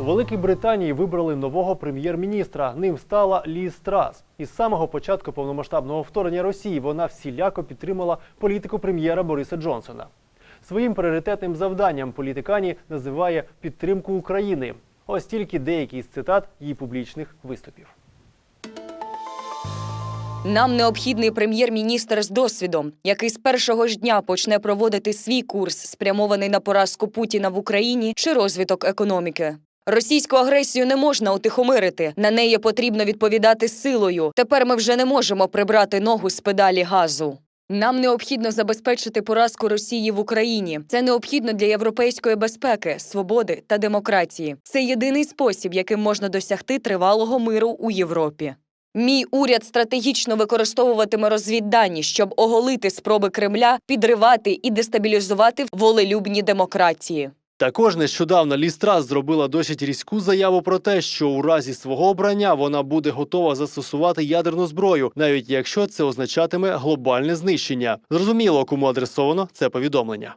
У Великій Британії вибрали нового прем'єр-міністра. Ним стала Ліз Трас. Із самого початку повномасштабного вторгнення Росії вона всіляко підтримала політику прем'єра Бориса Джонсона. Своїм пріоритетним завданням політикані називає підтримку України. Ось тільки деякі з цитат її публічних виступів. Нам необхідний прем'єр-міністр з досвідом, який з першого ж дня почне проводити свій курс, спрямований на поразку Путіна в Україні чи розвиток економіки. Російську агресію не можна утихомирити. На неї потрібно відповідати силою. Тепер ми вже не можемо прибрати ногу з педалі газу. Нам необхідно забезпечити поразку Росії в Україні. Це необхідно для європейської безпеки, свободи та демократії. Це єдиний спосіб, яким можна досягти тривалого миру у Європі. Мій уряд стратегічно використовуватиме розвіддані, щоб оголити спроби Кремля підривати і дестабілізувати волелюбні демократії. Також нещодавно Ліз зробила досить різку заяву про те, що у разі свого обрання вона буде готова застосувати ядерну зброю, навіть якщо це означатиме глобальне знищення. Зрозуміло, кому адресовано це повідомлення.